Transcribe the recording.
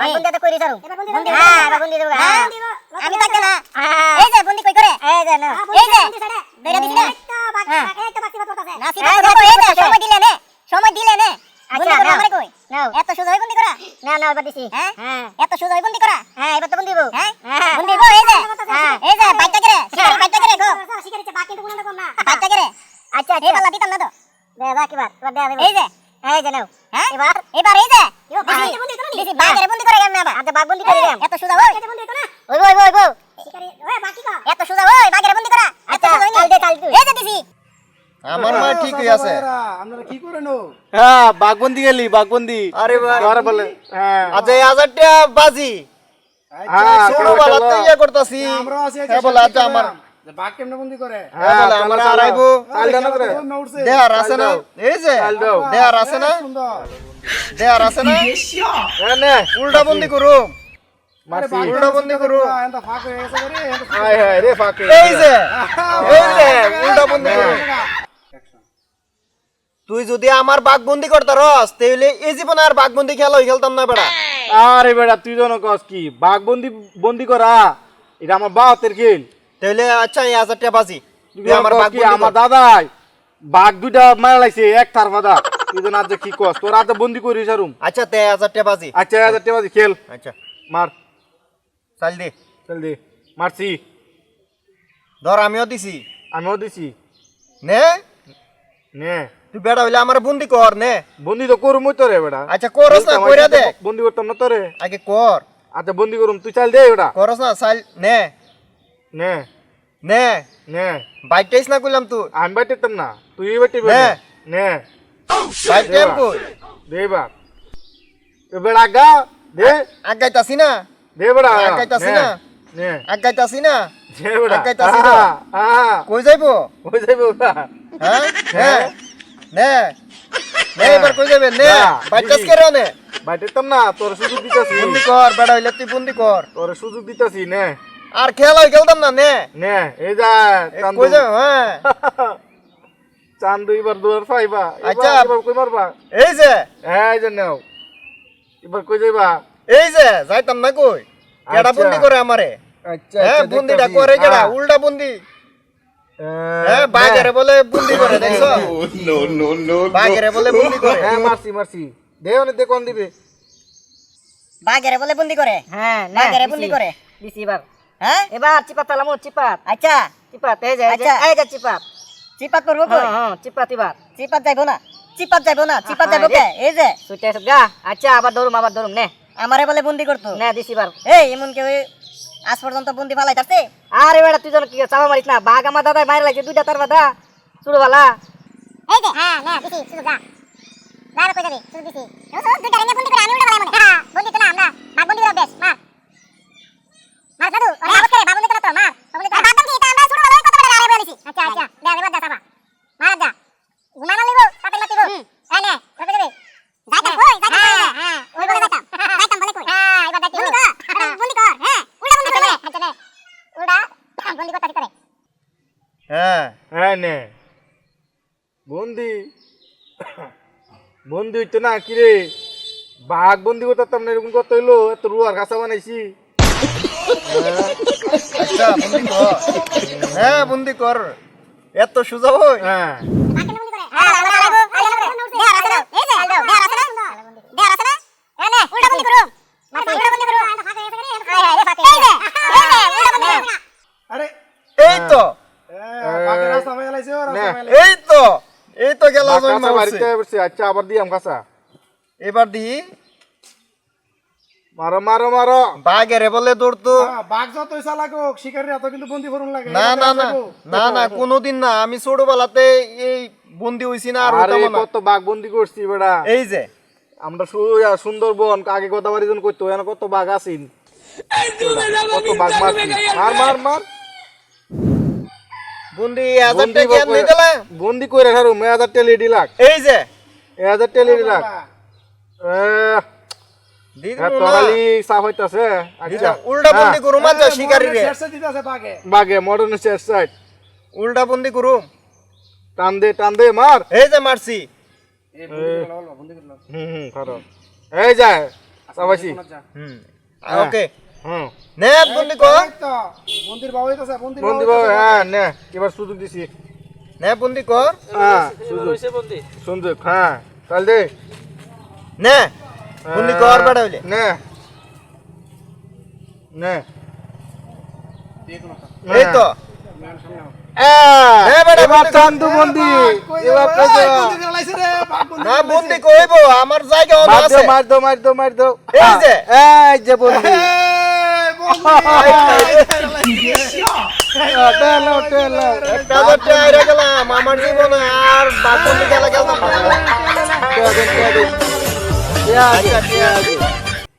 বন্দি তো কইরি সারু বন্দি বন্দি হ্যাঁ এবার বন্দি দেবো হ্যাঁ বন্দি দাও। আমি থাকতে না। এই যে বন্দি কই করে। এই যে না। এই যে। বেরে দিছি না? হ্যাঁ। না সিধা দেখো এই যে সময় দিলে নে। সময় দিলে নে। আচ্ছা না আমারে কই? নাও। এত হই বন্দি করা? না না এবার দিছি। হ্যাঁ। এত সোজা বন্দি করা? হ্যাঁ এবার তো বন্দি দিব হ্যাঁ। বন্দি দিব এই যে। হ্যাঁ এই যে বাইটা করে শিকারি বাইটা করে গো বাইটা করে আচ্ছা এই বালা দিতাম না তো? দে দা কিবার এবার দে এই যে এই যে হ্যাঁ? এবার এবার এই যে দিছি বাগেরে বন্দি করে কেন আবার? আচ্ছা বন্দি করে দেন এত সোজা হই? ওই ওই ওই ওই। এত সোজা ওই বাগেরে বন্দি করা? চাল দে চাল এই যে দিছি। আমার মা ঠিকই আছে। আপনারা কি করেন ও? হ্যাঁ বাঘবন্দি গেলি বাঘবন্দি। আরে ভাই ধরে বলে। হ্যাঁ। আচ্ছা এই হাজারটা বাজি। হ্যাঁ, ছোট বেলাতে ইয়ে করতাছি। আমরাও আছি হ্যাঁ বলে আমার বাঘ কেমনে বন্দি করে? হ্যাঁ বলে চলো, আমার চলো। আড়াইবো চাল দাও না করে। না আছে না? এই যে চাল আছে না? সুন্দর। আছে না? হ্যাঁ নে উল্টা বন্দি করু মারছি উল্টা বন্দি করু? এত ফাঁক হয়ে গেছে রে এত হায় হায় রে ফাঁকে এই যে এই যে উল্টা বন্দি করু তুই যদি আমার বাঘ বন্দি করতে রস তাহলে এই জীবনে আর বাঘ বন্দি খেলা খেলতাম না বেড়া। আরে বেড়া তুই জন কস কি বাঘবন্দি বন্দি করা এটা আমার বাতের খেল। তাহলে আচ্ছা এই হাজারটা বাজি। তুই আমার বাঘ আমার দাদাই? বাঘ দুইটা মারা লাইছে এক তার ফাদা তুই জন আজ কি কস? তোর হাতে বন্দি করিস আরুম আচ্ছা তে হাজারটা বাজি। আচ্ছা হাজার টাকা দিয়ে খেল। আচ্ছা। মার। চাল দে। চল দে। মারছি। ধর আমিও দিছি। আমিও দিছি। নে। নে। তুই বেড়া হইলে আমার বন্দি কর নে। বন্দি তো করুম তোরে বেটা আচ্ছা করস না কইরা দে। বন্দি করতাম না তোরে। আগে কর। আচ্ছা বন্দি করুম তুই চাল দে ওটা করস না চাল নে। নে। নে নে। বাইটাইস না কইলাম তুই আমি বাইটেতাম না তুই বাইতে নে। নে। বাইট কেম কই দে বা এ বেড়া গা দে। আগাইতাছি না। দে বেড়া আগাইতাছি নে, না। আগাইতাছি না। দে বেড়া আগাইতাছি না। হ্যাঁ কই যাইবো? ওই যাইব ওটা হ্যাঁ? নে। নে। এবার কই যাবে? নে। বাইটাস দিদি। কেন নে। বাইটেতাম না তোর সুযোগ দিতাছি। বন্দি কর বেড়া হইলে তুই বন্দি কর। তোর সুযোগ দিতাছি নে। আর খেলা খেলতাম না নে। নে এই যা কই যাবে হ্যাঁ। চান্দু এবার দুয়ার পাইবা আচ্ছা। এবার কই মারবা? এই যে। এই যে নাও। এবার কই যাইবা? এই যে যাইতাম না কই? কেডা আচ্ছা। বন্দি করে আমারে। আচ্ছা হ্যাঁ বন্দিটা করে কেডা উল্টা বন্দি। হ্যাঁ বাগেরে বলে বন্দি করে দেখছ? বলে বন্দি করে। হ্যাঁ মারছি মারছি। দে অনেক দে কোন দিবে? বাগেরে বলে বন্দি করে। হ্যাঁ বাগেরে বন্দি করে। দিছি এবার। হ্যাঁ? এবার চিপাত তালামু চিপাত। আচ্ছা। চিপাত এই যে এই যে আচ্ছা। এই যে চিপাত। চিপাত করব কই? হ্যাঁ হ্যাঁ চিপাত এবার। চিপাত যাইবো না। চিপাত যাইবো না চিপাত যাইবো কে? এই যে। সুইটা গা আচ্ছা আবার ধরুম আবার ধরুম নে। আমারে বলে বন্দি করতো। নে দিছি এবার। এই এমন কেউ আজ পর্যন্ত বন্দি ফালাই থাকছে আরে বেটা তুই যেন কি চাপা মারিস না। বাঘ আমার দাদাই মারি লাগছে দুইটা তার বাদা। চুড়বালা এই যে হ্যাঁ না দিছি সুযোগ দা দাঁড়া কই যাবি? সুযোগ দিছি। সুযোগ দুইটা রেঞ্জে বন্দি করে আমি উল্টা বলাই মনে হ্যাঁ বন্দি তো না আমরা বাঘ বন্দি করে বেশ মার মার দাদু আরে আবার করে বাঘ বন্দি করে তো মার বাঘ বন্দি এটা আমরা ছোট বলাই কত বড় আরে বলেছি আচ্ছা আচ্ছা দে এবার দা সাবা মার দা ঘুমানো লিবো তাতে মাতিবো এই নে কত যাবে যাইতাম কই যাইতাম হ্যাঁ হ্যাঁ ওই বলে যাইতাম যাইতাম বলে কই হ্যাঁ এবার যাইতাম বন্দি কর বন্দি কর হ্যাঁ উল্টা বন্দি করে আচ্ছা নে উল্টা বন্দি করতে করে হ্যাঁ। হ্যাঁ নে। বন্দি। বন্দি হইতো না কি রে? বাঘ বন্দি করতাম না এরকম করতে হইল এত রুয়ার কাঁচা বানাইছি। আচ্ছা বন্দি কর। হ্যাঁ বন্দি কর। এত সুযোগ হই। হ্যাঁ আমরা লাগবো দেয়ার আছে না এই যে দেয়ার আছে না দেয়ার আছে না এনে উল্টা বন্দি করুম মারছি উল্টা বন্দি করুম হায় হায় রে ফাতে এই যে এই যে উল্টা বন্দি করুম আরে এই তো এ, বাঘের রাস্তা হয়ে গেছে ও রাস্তা নে। হয়ে গেছে। এই তো এই তো গেল কাঁচা বাড়িতে বসছে আচ্ছা আবার দিয়াম কাঁচা। এবার দি। মারো মারো মারো। বাঘেরে বলে দৌড়তো হ্যাঁ, বাঘ যতই চালাক হোক শিকারী এত কিন্তু বন্দি করুন লাগে। না না না না না কোনোদিন না আমি ছোটবেলাতে এই বন্দি হইছি না আর আরে কত বাঘ বন্দি করছি বেড়া। এই যে। আমরা সুন্দরবন আগে কথা বাড়ি করতো এখানে কত বাঘ আছিন। কত বাঘ মারছি। মার মার মার। বন্দি হাজার বন্দি টাকা করে- নিয়ে গেলে বন্দি করে হারু মে হাজার টেলি দিলাক এই যে। এ হাজার টেলি দিলাক দি হ্যাঁ দিবো না। তোরালি সাফ হইতাছে। আচ্ছা। উল্টা বন্দি করুম টান দে টান দে মার। এই যে মারছি। হুম হুম এই যায় চাবাইছি হুম। ওকে। হুম। নে বন্দি তো, বন্দির বাবা হইতাছে, বাবা বাবা হ্যাঁ নে এবার সুযোগ দিছি। নে বন্দি কর। হ্যাঁ সুযোগ। সুযোগ। হ্যাঁ তাহলে দে। নে বন্দি কর বেটা হইলে। নে। নে। এই তো। না আমার জায়গা অন মার দাও মার দাও মার দাও এই যে। এই যে বন্দি। আমার জীবনে আর বাথরুমে গেলে গেলাম